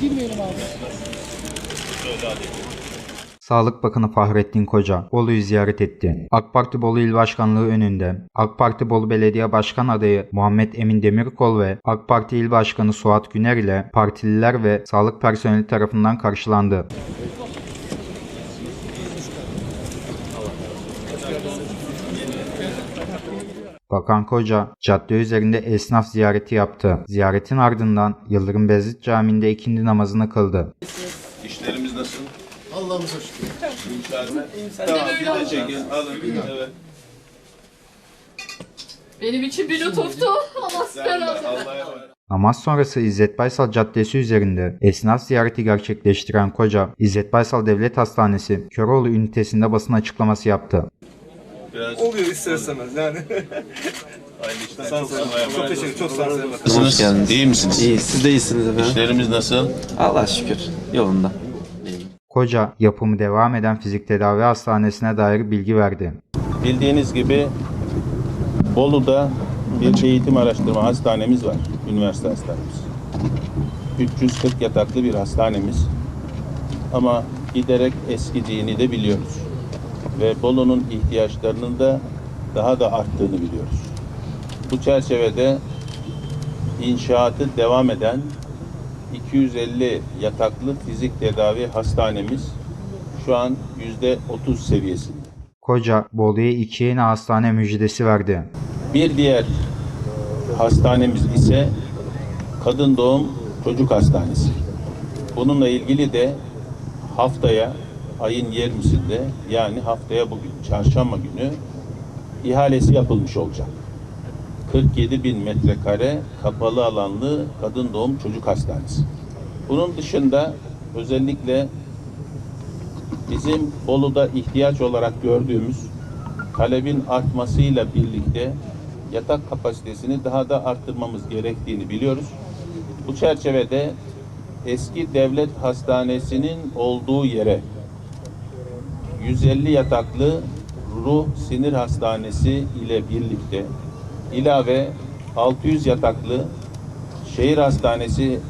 Girmeyelim abi. Sağlık Bakanı Fahrettin Koca Bolu'yu ziyaret etti. AK Parti Bolu İl Başkanlığı önünde AK Parti Bolu Belediye Başkan adayı Muhammed Emin Demirkol ve AK Parti İl Başkanı Suat Güner ile partililer ve sağlık personeli tarafından karşılandı. Bakan Koca cadde üzerinde esnaf ziyareti yaptı. Ziyaretin ardından Yıldırım Beyazıt Camii'nde ikindi namazını kıldı. İşlerimiz nasıl? Allah'ımıza şükür. İnşallah. Tamam bir de çekin. Alın. Evet. Benim için bir lütuftu. Allah Sen emanet. Namaz sonrası İzzet Baysal Caddesi üzerinde esnaf ziyareti gerçekleştiren Koca, İzzet Baysal Devlet Hastanesi Köroğlu ünitesinde basın açıklaması yaptı. Biraz Oluyor ister istemez yani. hayırlı işler. Sağ olun. Çok teşekkür Çok sağ olun. Nasılsınız? İyi misiniz? İyi, siz de iyisiniz efendim. İşlerimiz nasıl? Allah şükür, yolunda. Koca, yapımı devam eden fizik tedavi hastanesine dair bilgi verdi. Bildiğiniz gibi Bolu'da bir eğitim araştırma hastanemiz var. Üniversite hastanemiz. 340 yataklı bir hastanemiz. Ama giderek eskidiğini de biliyoruz. Ve Bolu'nun ihtiyaçlarının da daha da arttığını biliyoruz. Bu çerçevede inşaatı devam eden 250 yataklı fizik tedavi hastanemiz şu an %30 seviyesinde. Koca, Bolu'ya iki yeni hastane müjdesi verdi. Bir diğer hastanemiz ise Kadın Doğum Çocuk Hastanesi. Bununla ilgili de haftaya ayın 20'sinde yani haftaya bugün çarşamba günü ihalesi yapılmış olacak. 47 bin metrekare kapalı alanlı kadın doğum çocuk hastanesi. Bunun dışında özellikle bizim Bolu'da ihtiyaç olarak gördüğümüz talebin artmasıyla birlikte yatak kapasitesini daha da arttırmamız gerektiğini biliyoruz. Bu çerçevede eski devlet hastanesinin olduğu yere 150 yataklı ruh sinir hastanesi ile birlikte ilave 600 yataklı şehir hastanesi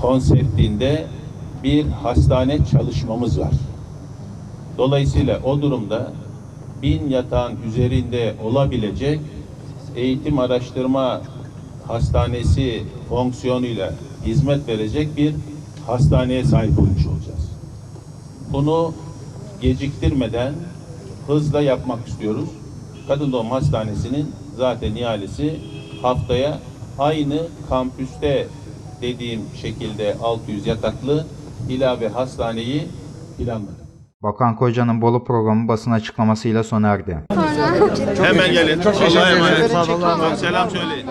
konseptinde bir hastane çalışmamız var. Dolayısıyla o durumda bin yatağın üzerinde olabilecek eğitim araştırma hastanesi fonksiyonuyla hizmet verecek bir hastaneye sahip olmuş olacağız. Bunu geciktirmeden hızla yapmak istiyoruz. Kadın Doğum Hastanesi'nin zaten ihalesi haftaya aynı kampüste dediğim şekilde 600 yataklı ilave hastaneyi planladık. Bakan Koca'nın Bolu programı basın açıklamasıyla sona erdi. Hemen gelin. Allah'a emanet. Selam söyleyin.